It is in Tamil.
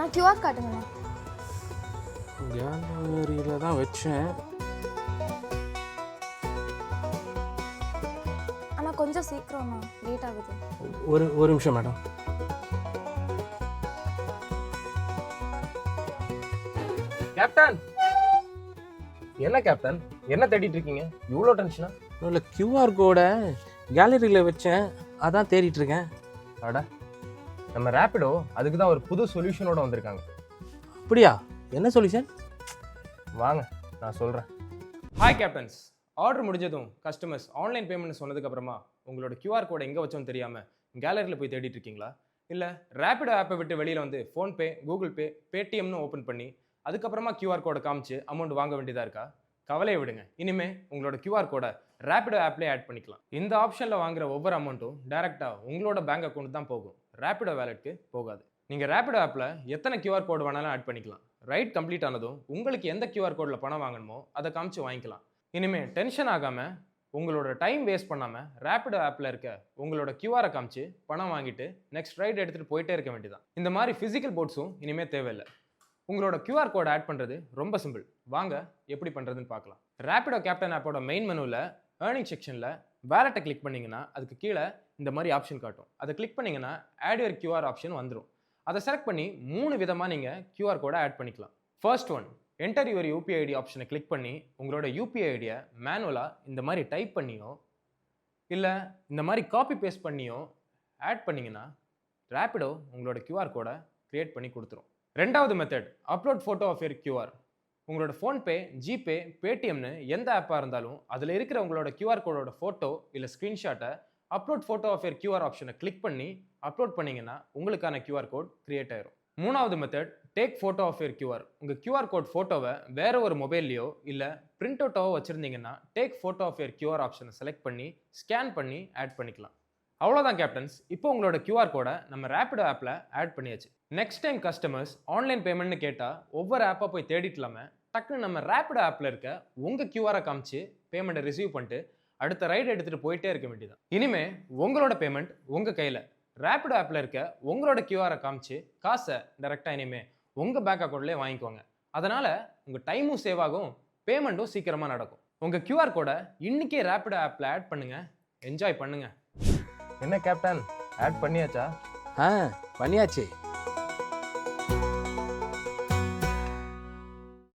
அண்ணா கியூஆர் காட்டுங்கண்ணா கேலரியில் தான் வச்சேன். அண்ணா கொஞ்சம் சீக்கிரம்ண்ணா லேட் ஆகுது. ஒரு ஒரு நிமிஷம் மேடம் கேப்டன் என்ன கேப்டன் என்ன தேடிட்டு இருக்கீங்க? இவ்வளோ டென்ஷனா இல்லை கியூஆர் கோடை கேலரியில் வச்சேன். அதான் தேடிட்டு இருக்கேன். அட நம்ம ரேப்பிடோ அதுக்கு தான் ஒரு புது சொல்யூஷனோட வந்திருக்காங்க. அப்படியா? என்ன சொல்யூஷன் வாங்க நான் சொல்கிறேன் ஹாய் கேப்டன்ஸ் ஆர்டர் முடிஞ்சதும் கஸ்டமர்ஸ் ஆன்லைன் பேமெண்ட் சொன்னதுக்கு அப்புறமா உங்களோட QR கோடை எங்கே வச்சோன்னு தெரியாமல் கேலரியில் போய் தேடிட்டு இருக்கீங்களா? இல்லை ரேப்பிடோ ஆப்பை விட்டு வெளியில் வந்து ஃபோன்பே கூகுள் பே பேடிஎம்னு ஓப்பன் பண்ணி அதுக்கப்புறமா QR கோடை காமிச்சு அமௌண்ட் வாங்க வேண்டியதாக இருக்கா? கவலையை விடுங்க. இனிமே உங்களோட QR கோடை ரேப்பிடோ ஆப்லேயே ஆட் பண்ணிக்கலாம். இந்த ஆப்ஷனில் வாங்குற ஒவ்வொரு அமௌண்ட்டும் டேரெக்டாக உங்களோட பேங்க் அக்கௌண்ட் தான் போகும். ரேப்பிடோ வேலெட்க்கு போகாது. நீங்கள் ரேப்பிடோ ஆப்பில் எத்தனை கியூஆர் கோடு வேணாலும் ஆட் பண்ணிக்கலாம். ரைட் கம்ப்ளீட் ஆனதும் உங்களுக்கு எந்த கியூஆர் கோடில் பணம் வாங்கணுமோ அதை காமிச்சு வாங்கிக்கலாம். இனிமே டென்ஷன் ஆகாமல் உங்களோட டைம் வேஸ்ட் பண்ணாமல் ரேப்பிடோ ஆப்பில் இருக்க உங்களோட கியூஆரை காமிச்சு பணம் வாங்கிட்டு நெக்ஸ்ட் ரைட் எடுத்துகிட்டு போயிட்டே இருக்க வேண்டியதான் இந்த மாதிரி ஃபிசிக்கல் போர்ட்ஸும் இனிமேல் தேவையில்லை. உங்களோட கியூஆர் கோடை ஆட் பண்ணுறது ரொம்ப சிம்பிள் வாங்க எப்படி பண்ணுறதுன்னு பார்க்கலாம். ரேப்பிடோ கேப்டன் ஆப்போட மெயின் மெனுவில் ஏர்னிங் செக்ஷனில் வேலெட்டை கிளிக் பண்ணிங்கன்னா அதுக்கு கீழே இந்த மாதிரி ஆப்ஷன் காட்டும். அதை கிளிக் பண்ணிங்கன்னா ஆட் யுவர் கியூஆர் ஆப்ஷன் வந்துடும் அதை செலக்ட் பண்ணி மூணு விதமாக நீங்கள் கியூஆர் கோடை ஆட் பண்ணிக்கலாம். First one enter your UPI ID ஆப்ஷனை கிளிக் பண்ணி உங்களோட யூபிஐ ஐடியை மேனுவலாக இந்த மாதிரி டைப் பண்ணியோ இல்லை இந்த மாதிரி காப்பி பேஸ்ட் பண்ணியோ ஆட் பண்ணிங்கன்னா ரேப்பிடோ உங்களோட கியூஆர் கோடை க்ரியேட் பண்ணி கொடுத்துரும். ரெண்டாவது method upload photo of your QR உங்களோட ஃபோன்பே ஜிபே பேடிஎம்னு எந்த ஆப்பாக இருந்தாலும் அதில் இருக்கிற உங்களோட கியூஆர் கோடோட ஃபோட்டோ இல்லை ஸ்க்ரீன்ஷாட்டை upload photo of your QR ஆப்ஷனை கிளிக் பண்ணி அப்லோட் பண்ணிங்கன்னா உங்களுக்கான கியூஆர் கோட் கிரியேட் ஆயிரும். மூணாவது method take photo of your QR உங்கள் கியூஆர் கோட் ஃபோட்டோவை வேற ஒரு மொபைல்லையோ இல்லை பிரிண்ட் அவுட்டாவோ வச்சுருந்தீங்கன்னா take photo of your QR ஆப்ஷனை செலக்ட் பண்ணி ஸ்கேன் பண்ணி ஆட் பண்ணிக்கலாம். அவ்வளோதான் கேப்டன்ஸ் இப்போ உங்களோட கியூஆர் கோடை நம்ம ரேப்பிடோ ஆப்பில் ஆட் பண்ணியாச்சு. நெக்ஸ்ட் டைம் கஸ்டமர்ஸ் ஆன்லைன் பேமெண்ட்னு கேட்டால் ஒவ்வொரு ஆப்பாக போய் தேடிட்டு இல்லாமல் டக்குன்னு நம்ம ரேப்பிடோ ஆப்பில் இருக்க உங்கள் கியூஆரை காமிச்சு பேமெண்ட்டை ரிசீவ் பண்ணிட்டு அடுத்த ரைடு எடுத்துகிட்டு போயிட்டே இருக்க வேண்டியதான் இனிமே உங்களோட பேமெண்ட் உங்கள் கையில். ரேப்பிடோ ஆப்பில் இருக்க உங்களோட கியூஆரை காமிச்சு காசை டேரெக்டாக இனிமே உங்கள் பேங்க் அக்கௌண்ட்லேயே வாங்கிக்கோங்க. அதனால் உங்கள் டைமும் சேவ் ஆகும் பேமெண்ட்டும் சீக்கிரமாக நடக்கும். உங்கள் கியூஆர் கோடை இன்றைக்கே ரேப்பிடோ ஆப்பில் ஆட் பண்ணுங்கள் என்ஜாய் பண்ணுங்கள் என்ன கேப்டன் ஆட் பண்ணியாச்சா? ஆ பண்ணியாச்சு.